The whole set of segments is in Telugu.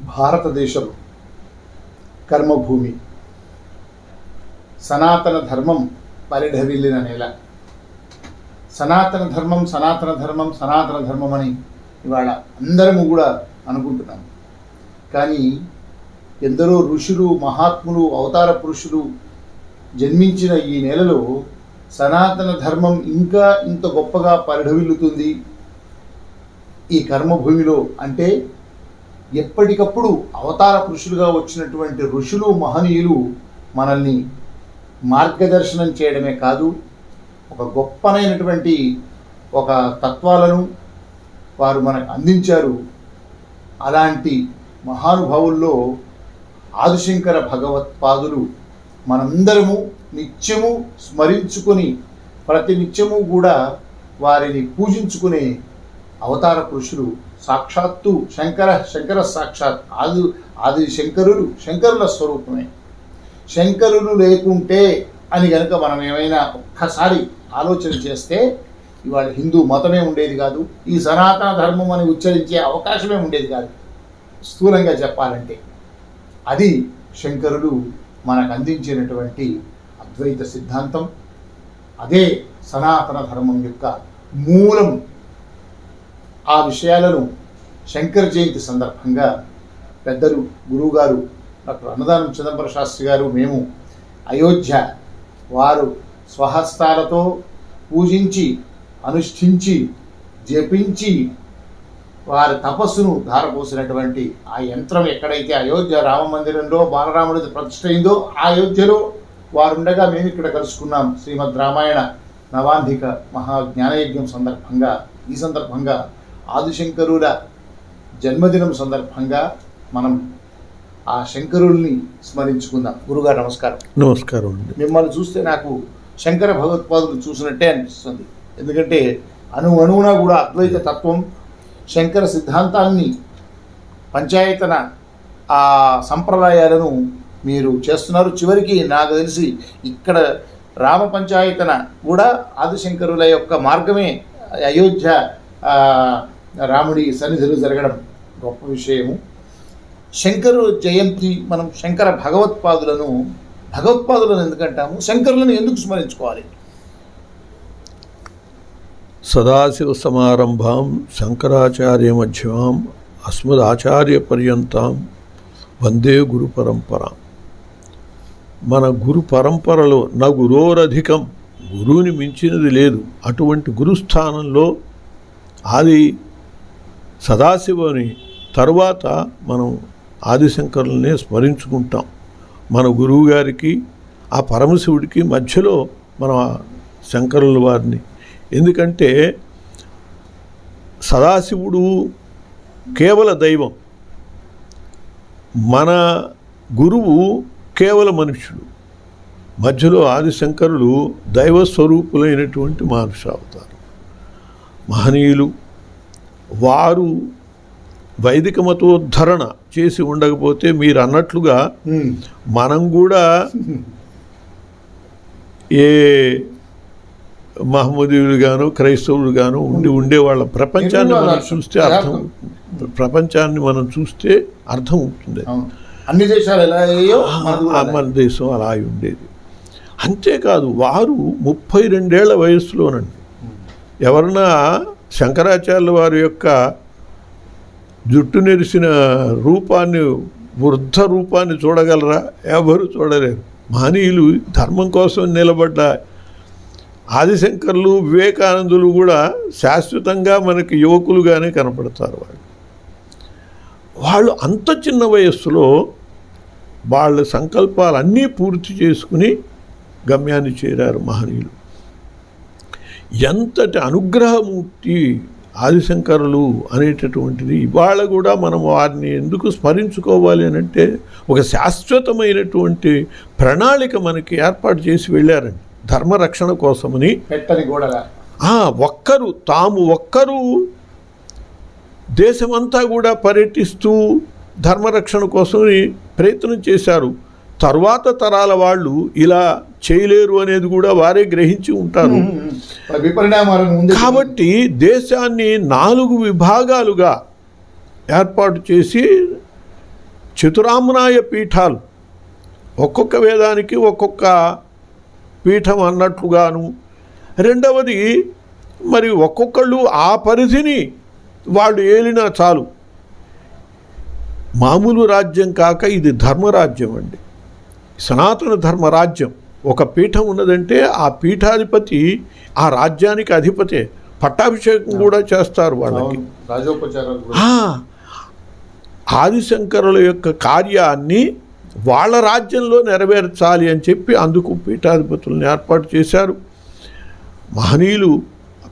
భారతదేశం కర్మభూమి. సనాతన ధర్మం పరిఢవిల్లిన నేల. సనాతన ధర్మం సనాతన ధర్మం సనాతన ధర్మం అని ఇవాళ అందరము కూడా అనుకుంటున్నాం. కానీ ఎందరో ఋషులు మహాత్ములు అవతార పురుషులు జన్మించిన ఈ నెలలో సనాతన ధర్మం ఇంకా ఇంత గొప్పగా పరిఢవిల్లుతుంది ఈ కర్మభూమిలో అంటే ఎప్పటికప్పుడు అవతార పురుషులుగా వచ్చినటువంటి ఋషులు మహనీయులు మనల్ని మార్గదర్శనం చేయడమే కాదు ఒక గొప్పనైనటువంటి ఒక తత్వాలను వారు మనకు అందించారు. అలాంటి మహానుభావుల్లో ఆదిశంకర భగవత్పాదులు మనందరము నిత్యము స్మరించుకొని ప్రతి నిత్యము కూడా వారిని పూజించుకునే అవతార పురుషులు సాక్షాత్తు శంకర శంకర సాక్షాత్ ఆది ఆది శంకరులు శంకరుల స్వరూపమే. శంకరులు లేకుంటే అని గనుక మనం ఏమైనా ఒక్కసారి ఆలోచన చేస్తే ఇవాళ హిందూ మతమే ఉండేది కాదు ఈ సనాతన ధర్మం అని ఉచ్చరించే అవకాశమే ఉండేది కాదు. స్థూలంగా చెప్పాలంటే అది శంకరులు మనకు అందించినటువంటి అద్వైత సిద్ధాంతం. అదే సనాతన ధర్మం యొక్క మూలం ఆ విషయాలను శంకర జయంతి సందర్భంగా పెద్దలు గురువుగారు డాక్టర్ అన్నదానం చిదంబర శాస్త్రి గారు మేము అయోధ్య వారు స్వహస్తాలతో పూజించి అనుష్ఠించి జపించి వారి తపస్సును ధారపోసినటువంటి ఆ యంత్రం ఎక్కడైతే అయోధ్య రామ మందిరంలో బాలరాముడి ప్రతిష్ట అయిందో ఆ అయోధ్యలో వారుండగా మేము ఇక్కడ కలుసుకున్నాం. శ్రీమద్ రామాయణ నవాంధిక మహాజ్ఞానయజ్ఞం సందర్భంగా ఈ సందర్భంగా ఆదిశంకరుల జన్మదినం సందర్భంగా మనం ఆ శంకరుల్ని స్మరించుకుందాం. గురుగారు నమస్కారం. నమస్కారం అండి. మిమ్మల్ని చూస్తే నాకు శంకర భగవత్పాదులు చూసినట్టే అనిపిస్తుంది. ఎందుకంటే అణు అణువున కూడా అద్వైత తత్వం శంకర సిద్ధాంతాన్ని పంచాయతన ఆ సంప్రదాయాలను మీరు చేస్తున్నారు. చివరికి నాకు తెలిసి ఇక్కడ రామ పంచాయతన కూడా ఆదిశంకరుల యొక్క మార్గమే. అయోధ్య రాముడి సన్నిధిలో జరగడం గొప్ప విషయము. శంకరు జయంతి మనం శంకర భగవత్పాదులను భగవత్పాదులను ఎందుకంటాము? శంకరులను ఎందుకు స్మరించుకోవాలి? సదాశివ సమారంభాం శంకరాచార్య మధ్యమాం అస్మదాచార్య పర్యంతం వందే గురు పరంపర. మన గురు పరంపరలో నా గురోరధికం గురువుని మించినది లేదు. అటువంటి గురుస్థానంలో ఆది సదాశివుని తరువాత మనం ఆదిశంకరులనే స్మరించుకుంటాం. మన గురువు గారికి ఆ పరమశివుడికి మధ్యలో మన శంకరుల వారిని. ఎందుకంటే సదాశివుడు కేవల దైవం. మన గురువు కేవల మనుష్యుడు. మధ్యలో ఆదిశంకరులు దైవ స్వరూపులైనటువంటి అవుతారు. మహనీయులు వారు వైదిక మతోద్ధరణ చేసి ఉండకపోతే మీరు అన్నట్లుగా మనం కూడా ఏ మహమ్మదీయులు గాను క్రైస్తవులు గాను ఉండి ఉండేవాళ్ళ ప్రపంచాన్ని మనం చూస్తే అర్థం ప్రపంచాన్ని మనం చూస్తే అర్థం అవును. అన్ని దేశాలు ఎలా అయ్యాయో. మన దేశం అలా అయి ఉండేది. అంతేకాదు వారు ముప్పై రెండేళ్ళ వయస్సులోనండి. ఎవరన్నా శంకరాచార్యుల వారి యొక్క జుట్టు నెరిసిన రూపాన్ని వృద్ధ రూపాన్ని చూడగలరా? ఎవరు చూడలేరు. మహనీయులు ధర్మం కోసం నిలబడ్డ ఆదిశంకర్లు వివేకానందులు కూడా శాశ్వతంగా మనకి యువకులుగానే కనపడతారు వాళ్ళు. వాళ్ళు అంత చిన్న వయస్సులో వాళ్ళ సంకల్పాలన్నీ పూర్తి చేసుకుని గమ్యాన్ని చేరారు మహనీయులు. ఎంతటి అనుగ్రహమూర్తి ఆదిశంకరులు అనేటటువంటిది ఇవాళ కూడా మనం వారిని ఎందుకు స్మరించుకోవాలి అని అంటే ఒక శాశ్వతమైనటువంటి ప్రణాళిక మనకి ఏర్పాటు చేసి వెళ్ళారండి. ధర్మరక్షణ కోసమని. ఒక్కరు తాము ఒక్కరు దేశమంతా కూడా పర్యటిస్తూ ధర్మరక్షణ కోసమని ప్రయత్నం చేశారు. తర్వాత తరాల వాళ్ళు ఇలా చేయలేరు అనేది కూడా వారే గ్రహించి ఉంటారు. కాబట్టి దేశాన్ని నాలుగు విభాగాలుగా ఏర్పాటు చేసి చతురామ్నాయ పీఠాలు ఒక్కొక్క వేదానికి ఒక్కొక్క పీఠం అన్నట్లుగాను. రెండవది మరి ఒక్కొక్కళ్ళు ఆ పరిధిని వాళ్ళు ఏలినా చాలు. మామూలు రాజ్యం కాక ఇది ధర్మరాజ్యం అండి. సనాతన ధర్మరాజ్యం ఒక పీఠం ఉన్నదంటే ఆ పీఠాధిపతి ఆ రాజ్యానికి అధిపతే. పట్టాభిషేకం కూడా చేస్తారు వాళ్ళకి. ఆదిశంకరుల యొక్క కార్యాన్ని వాళ్ళ రాజ్యంలో నెరవేర్చాలి అని చెప్పి అందుకు పీఠాధిపతులను ఏర్పాటు చేశారు. మహనీయులు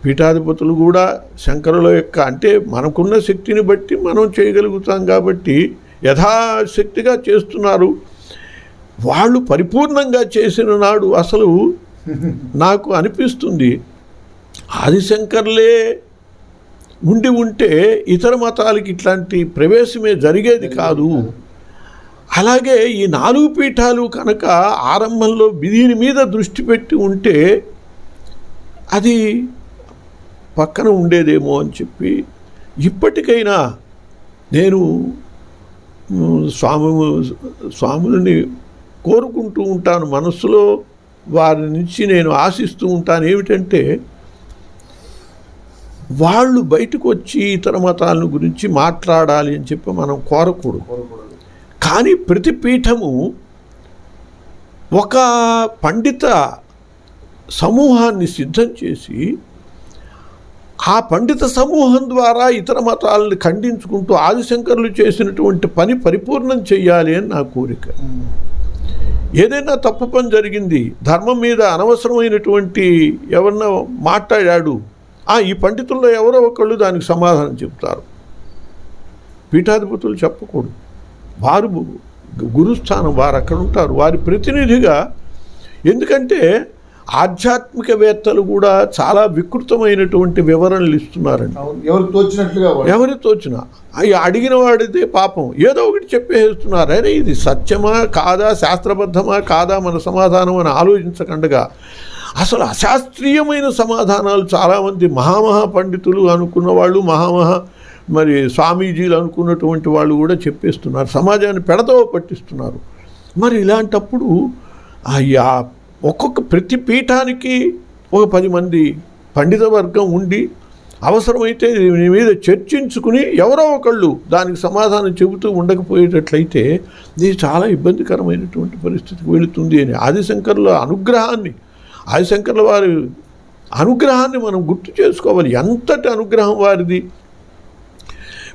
పీఠాధిపతులు కూడా శంకరుల యొక్క అంటే మనకున్న శక్తిని బట్టి మనం చేయగలుగుతాం కాబట్టి యథాశక్తిగా చేస్తున్నారు. వాళ్ళు పరిపూర్ణంగా చేసిన నాడు అసలు నాకు అనిపిస్తుంది ఆదిశంకర్లే ఉండి ఉంటే ఇతర మతాలకి ఇట్లాంటి ప్రవేశమే జరిగేది కాదు. అలాగే ఈ నాలుగు పీఠాలు కనుక ఆరంభంలో దీని మీద దృష్టి పెట్టి ఉంటే అది పక్కన ఉండేదేమో అని చెప్పి ఇప్పటికైనా నేను స్వామి స్వాములని కోరుకుంటూ ఉంటాను మనస్సులో వారి నుంచి నేను ఆశిస్తూ ఉంటాను. ఏమిటంటే వాళ్ళు బయటకు వచ్చి ఇతర మతాలను గురించి మాట్లాడాలి అని చెప్పి మనం కోరకూడదు. కానీ ప్రతి పీఠము ఒక పండిత సమూహాన్ని సిద్ధం చేసి ఆ పండిత సమూహం ద్వారా ఇతర మతాలను ఖండించుకుంటూ ఆదిశంకరులు చేసినటువంటి పని పరిపూర్ణం చెయ్యాలి అని నా కోరిక. ఏదైనా తప్పు పని జరిగింది ధర్మం మీద అనవసరమైనటువంటి ఎవరన్నా మాట్లాడాడు ఆ ఈ పండితుల్లో ఎవరో ఒకళ్ళు దానికి సమాధానం చెప్తారు. పీఠాధిపతులు చెప్పకూడదు. వారు గురుస్థానం వారు అక్కడ ఉంటారు వారి ప్రతినిధిగా ఎందుకంటే ఆధ్యాత్మికవేత్తలు కూడా చాలా వికృతమైనటువంటి వివరణలు ఇస్తున్నారండి. ఎవరికి తోచినట్లుగా. ఎవరి తోచిన? అడిగిన వాడితే పాపం. ఏదో ఒకటి చెప్పేస్తున్నారు. అరే ఇది సత్యమా కాదా శాస్త్రబద్ధమా కాదా మన సమాధానం అని ఆలోచించకుండా అసలు అశాస్త్రీయమైన సమాధానాలు చాలామంది మహామహా పండితులు అనుకున్న వాళ్ళు మహామహా మరి స్వామీజీలు అనుకున్నటువంటి వాళ్ళు కూడా చెప్పేస్తున్నారు. సమాజాన్ని పెడదవ పట్టిస్తున్నారు. మరి ఇలాంటప్పుడు అయ్యా ఒక్కొక్క ప్రతి పీఠానికి ఒక పది మంది పండిత వర్గం ఉండి అవసరమైతే దీని మీద చర్చించుకుని ఎవరో ఒకళ్ళు దానికి సమాధానం చెబుతూ ఉండకపోయేటట్లయితే ఇది చాలా ఇబ్బందికరమైనటువంటి పరిస్థితికి వెళుతుంది అని ఆదిశంకర్ల అనుగ్రహాన్ని ఆదిశంకర్ల వారి అనుగ్రహాన్ని మనం గుర్తు చేసుకోవాలి. ఎంతటి అనుగ్రహం వారిది?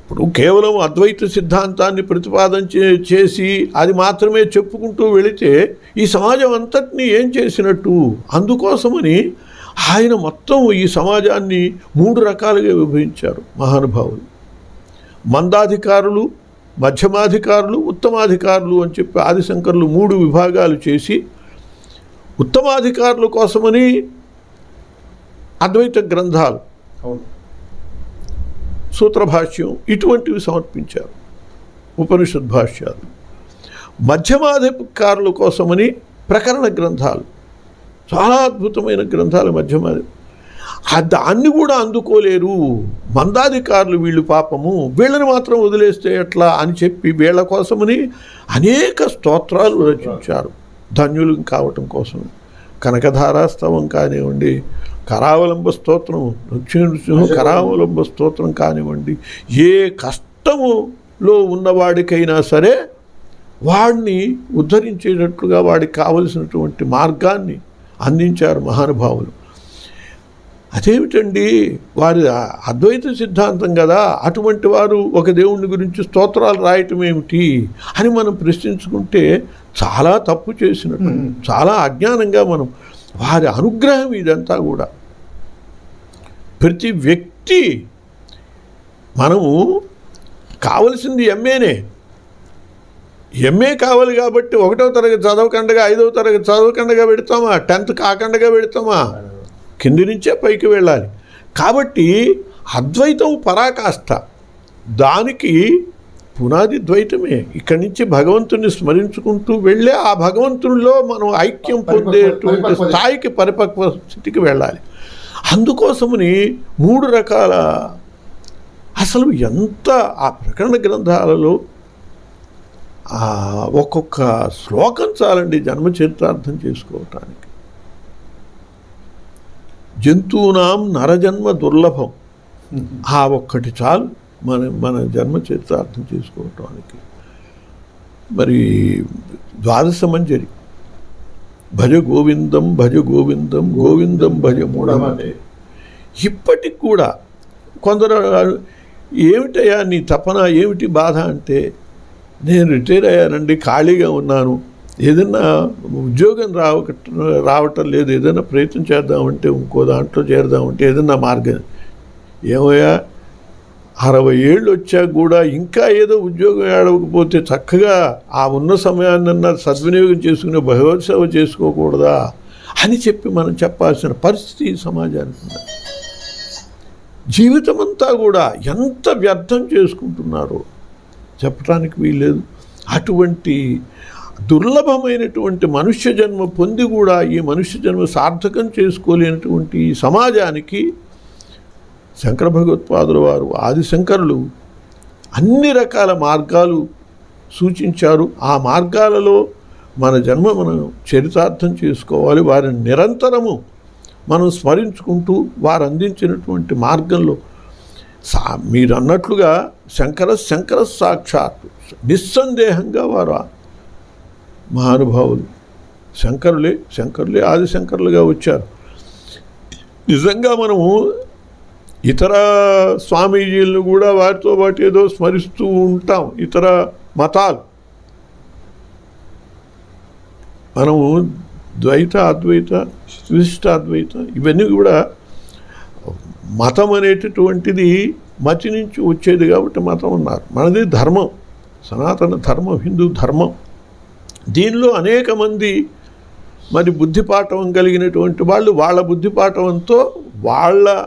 ఇప్పుడు కేవలం అద్వైత సిద్ధాంతాన్ని ప్రతిపాదన చే- చేసి అది మాత్రమే చెప్పుకుంటూ వెళితే ఈ సమాజం అంతటినీ ఏం చేసినట్టు? అందుకోసమని ఆయన మొత్తం ఈ సమాజాన్ని మూడు రకాలుగా విభజించారు మహానుభావులు. మందాధికారులు మధ్యమాధికారులు ఉత్తమాధికారులు అని చెప్పి ఆదిశంకర్లు మూడు విభాగాలు చేసి ఉత్తమాధికారుల కోసమని అద్వైత గ్రంథాలు అవును. సూత్రభాష్యం ఇటువంటివి సమర్పించారు. ఉపనిషద్ భాష్యాలు. మధ్యమాధికారుల కోసమని ప్రకరణ గ్రంథాలు. చాలా అద్భుతమైన గ్రంథాలు మధ్యమాధి. దాన్ని కూడా అందుకోలేరు. మందాధికారులు వీళ్ళు పాపము. వీళ్ళని మాత్రం వదిలేస్తే ఎట్లా అని చెప్పి వీళ్ళ కోసమని అనేక స్తోత్రాలు రచించారు. ధన్యులు కావటం కోసం కనకధారాస్తవం కానివ్వండి కరావలంబ స్తోత్రం నృసింహ కరావలంబ స్తోత్రం కానివ్వండి ఏ కష్టములో ఉన్నవాడికైనా సరే వాడిని ఉద్ధరించేటట్లుగా వాడికి కావలసినటువంటి మార్గాన్ని అందించారు మహానుభావులు. అదేమిటండి వారి అద్వైత సిద్ధాంతం కదా అటువంటి వారు ఒక దేవుని గురించి స్తోత్రాలు రాయటం ఏమిటి అని మనం ప్రశ్నించుకుంటే చాలా తప్పు చేసినట్టు చాలా అజ్ఞానంగా మనం వారి అనుగ్రహం ఇదంతా కూడా. ప్రతి వ్యక్తి మనము కావలసింది ఎంఏనే ఎంఏ కావాలి కాబట్టి ఒకటో తరగతి చదవకుండగా ఐదవ తరగతి చదవకుండగా పెడతామా? టెన్త్ కాకుండా పెడతామా? కింది నుంచే పైకి వెళ్ళాలి. కాబట్టి అద్వైతం పరాకాష్ట. దానికి పునాది ద్వైతమే. ఇక్కడి నుంచి భగవంతుని స్మరించుకుంటూ వెళ్ళే ఆ భగవంతునిలో మనం ఐక్యం పొందేటువంటి. స్థాయికి పరిపక్వ స్థితికి వెళ్ళాలి. అందుకోసమని మూడు రకాల అసలు ఎంత ఆ ప్రకరణ గ్రంథాలలో ఒక్కొక్క శ్లోకం చాలండి జన్మ చరితార్థం చేసుకోవటానికి. జంతువునాం నరజన్మ దుర్లభం. ఆ ఒక్కటి చాలు. మన మన జన్మ చరితార్థం చేసుకోవటానికి. మరి ద్వాదశ మంజరి భజ గోవిందం భజ గోవిందం గోవిందం భజ మూఢమతే ఇప్పటికి కూడా కొందరు ఏమిటయ్యా నీ తపన? ఏమిటి బాధ? అంటే నేను రిటైర్ అయ్యానండి ఖాళీగా ఉన్నాను. ఏదన్నా ఉద్యోగం రావ రావటం లేదు. ఏదైనా ప్రయత్నం చేద్దామంటే ఇంకో దాంట్లో చేరదామంటే ఏదన్నా మార్గం. ఏమయ్యా అరవై ఏళ్ళు వచ్చాక కూడా ఇంకా ఏదో ఉద్యోగం ఏడవకపోతే చక్కగా ఆ ఉన్న సమయాన్నన్నా సద్వినియోగం చేసుకునే భగవత్ సేవ చేసుకోకూడదా అని చెప్పి మనం చెప్పాల్సిన పరిస్థితి ఈ సమాజానికి ఉంది జీవితం అంతా కూడా ఎంత వ్యర్థం చేసుకుంటున్నారో చెప్పడానికి వీల్లేదు. అటువంటి దుర్లభమైనటువంటి మనుష్య జన్మ పొంది కూడా ఈ మనుష్య జన్మ సార్థకం చేసుకోలేనటువంటి ఈ సమాజానికి శంకర భగవత్పాదుల వారు ఆదిశంకరులు అన్ని రకాల మార్గాలు సూచించారు. ఆ మార్గాలలో మన జన్మ మనం చరితార్థం చేసుకోవాలి. వారిని నిరంతరము మనం స్మరించుకుంటూ వారు అందించినటువంటి మార్గంలో సా మీరు అన్నట్లుగా శంకర శంకర సాక్షాత్ నిస్సందేహంగా వారు మహానుభావులు శంకరులే శంకరులే ఆది శంకరులుగా వచ్చారు. నిజంగా మనము ఇతర స్వామీజీలను కూడా వారితో పాటు ఏదో స్మరిస్తూ ఉంటాం. ఇతర మతాలు. మనము ద్వైత అద్వైత విశిష్ట అద్వైత ఇవన్నీ కూడా మతం అనేటటువంటిది మతి నుంచి వచ్చేది కాబట్టి మతం అన్నారు. మనది ధర్మం. సనాతన ధర్మం హిందూ ధర్మం. దీనిలో అనేక మంది మరి బుద్ధిపాఠవం కలిగినటువంటి వాళ్ళు వాళ్ళ బుద్ధిపాఠవంతో వాళ్ళ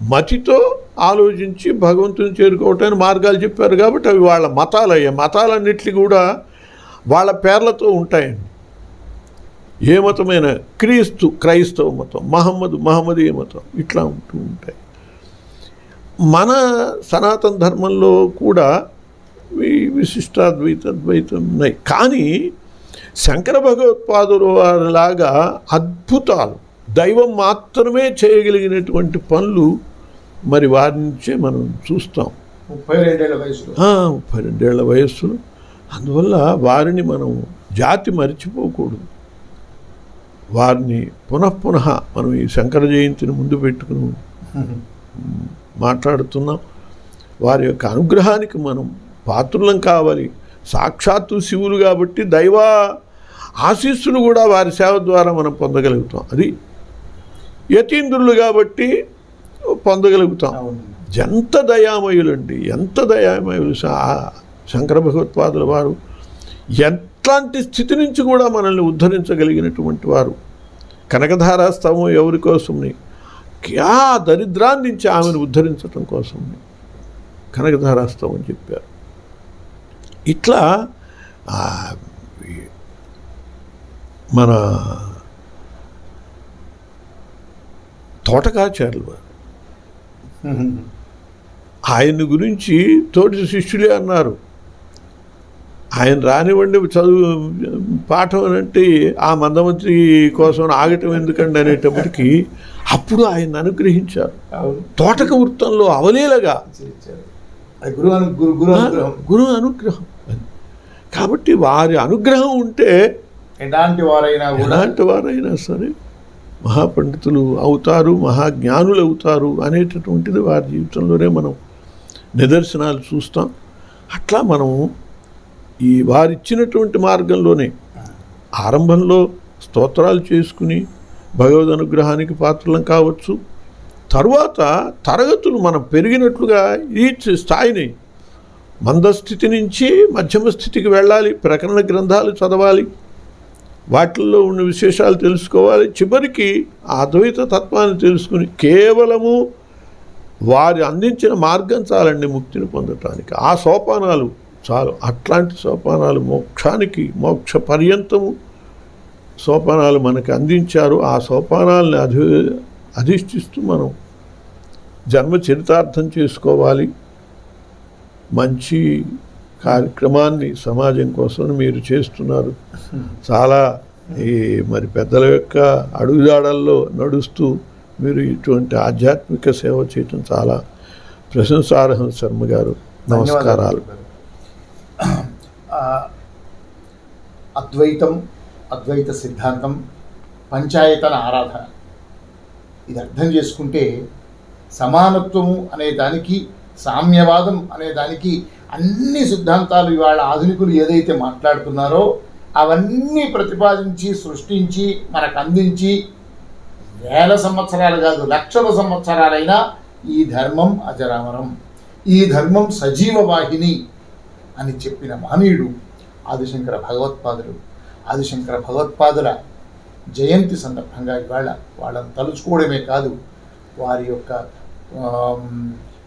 మతితో ఆలోచించి భగవంతుని చేరుకోవటానికి మార్గాలు చెప్పారు కాబట్టి అవి వాళ్ళ మతాలు అయ్యాయి మతాలన్నిటి కూడా వాళ్ళ పేర్లతో ఉంటాయండి. ఏ మతమైన క్రీస్తు క్రైస్తవ మతం మహమ్మద్ మహమ్మదీయ మతం ఇట్లా ఉంటూ ఉంటాయి. మన సనాతన ధర్మంలో కూడా ఈ విశిష్టాద్వైత అద్వైతం ఉన్నాయి. కానీ శంకర భగవత్పాదుల వారిలాగా అద్భుతాలు దైవం మాత్రమే చేయగలిగినటువంటి పనులు మరి వారి నుంచే మనం చూస్తాం. ముప్పై రెండేళ్ళ వయసులో. ముప్పై రెండేళ్ళ వయస్సులో అందువల్ల వారిని మనం జాతి మరిచిపోకూడదు. వారిని పునఃపునః మనం ఈ శంకర జయంతిని ముందు పెట్టుకుని మాట్లాడుతున్నాం. వారి యొక్క అనుగ్రహానికి మనం పాత్రులం కావాలి. సాక్షాత్తు శివులు కాబట్టి దైవ ఆశీస్సులు కూడా వారి సేవ ద్వారా మనం పొందగలుగుతాం. అది యతీంద్రులు కాబట్టి పొందగలుగుతాం. ఎంత దయామయులండి ఎంత దయామయులు సా- శంకర భగవత్పాదుల వారు. ఎట్లాంటి స్థితి నుంచి కూడా మనల్ని ఉద్ధరించగలిగినటువంటి వారు. కనకధారా స్తవం ఎవరి కోసంని? ఆ దరిద్రాన్ని నుంచి ఆమెను ఉద్ధరించటం కోసం కనకధారా స్తవం చెప్పారు. ఇట్లా మన తోటకాచార్యులు. వారు ఆయన గురించి తోటి శిష్యులే అన్నారు. ఆయన రానివ్వండి చదువు పాఠం అంటే ఆ మందమంత్రి కోసం ఆగటం ఎందుకండి అనేటప్పటికీ అప్పుడు ఆయన అనుగ్రహించారు. తోటక వృత్తంలో అవలీలగా. గురు అను గురు గురు అనుగ్రహం. గురు అనుగ్రహం. కాబట్టి వారి అనుగ్రహం ఉంటే ఎలాంటి వారైనా ఎలాంటి వారైనా సరే మహాపండితులు అవుతారు మహాజ్ఞానులు అవుతారు అనేటటువంటిది వారి జీవితంలోనే మనం నిదర్శనాలు చూస్తాం. అట్లా మనము ఈ వారిచ్చినటువంటి మార్గంలోనే ఆరంభంలో స్తోత్రాలు చేసుకుని భగవద్ అనుగ్రహానికి పాత్రలం కావచ్చు. తరువాత తరగతులు మనం పెరిగినట్లుగా ఈ స్థాయిని మందస్థితి నుంచి మధ్యమ స్థితికి వెళ్ళాలి ప్రకరణ గ్రంథాలు చదవాలి వాటిల్లో ఉన్న విశేషాలు తెలుసుకోవాలి. చివరికి ఆ అద్వైత తత్వాన్ని తెలుసుకుని కేవలము వారి అందించిన మార్గం చాలండి ముక్తిని పొందటానికి. ఆ సోపానాలు చాలు. అట్లాంటి సోపానాలు మోక్షానికి మోక్ష పర్యంతము సోపానాలు మనకి అందించారు. ఆ సోపానాలను అధి అధిష్ఠిస్తూ మనం జన్మ చరితార్థం చేసుకోవాలి. మంచి కార్యక్రమాన్ని సమాజం కోసం మీరు చేస్తున్నారు. చాలా ఈ మరి పెద్దల యొక్క అడుగుజాడల్లో నడుస్తూ మీరు ఇటువంటి ఆధ్యాత్మిక సేవ చేయటం చాలా ప్రశంసార్హం శర్మ గారు. నమస్కారాలు. అద్వైతం అద్వైత సిద్ధాంతం పంచాయతన ఆరాధన. ఇది అర్థం చేసుకుంటే సమానత్వము అనే దానికి సామ్యవాదం అనే దానికి అన్ని సిద్ధాంతాలు ఇవాళ ఆధునికులు ఏదైతే మాట్లాడుతున్నారో అవన్నీ ప్రతిపాదించి సృష్టించి మనకు అందించి వేల సంవత్సరాలు కాదు లక్షల సంవత్సరాలైనా ఈ ధర్మం అజరామరం. ఈ ధర్మం సజీవ వాహిని అని చెప్పిన మహనీయుడు ఆదిశంకర భగవత్పాదులు. ఆదిశంకర భగవత్పాదుల జయంతి సందర్భంగా ఇవాళ వాళ్ళని తలుచుకోవడమే కాదు వారి యొక్క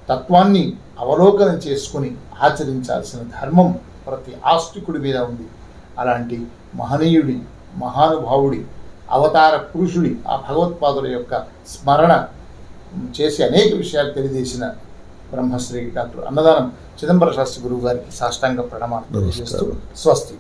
తత్వాన్ని అవలోకనం చేసుకుని ఆచరించాల్సిన ధర్మం ప్రతి ఆస్తికుడి మీద ఉంది. అలాంటి మహనీయుడి మహానుభావుడి అవతార పురుషుడి ఆ భగవత్పాదుల యొక్క స్మరణ చేసి అనేక విషయాలు తెలియజేసిన బ్రహ్మశ్రీ డాక్టర్ అన్నదానం చిదంబర శాస్త్రి గురువు గారికి సాష్టాంగ ప్రణామాలు స్వస్తి.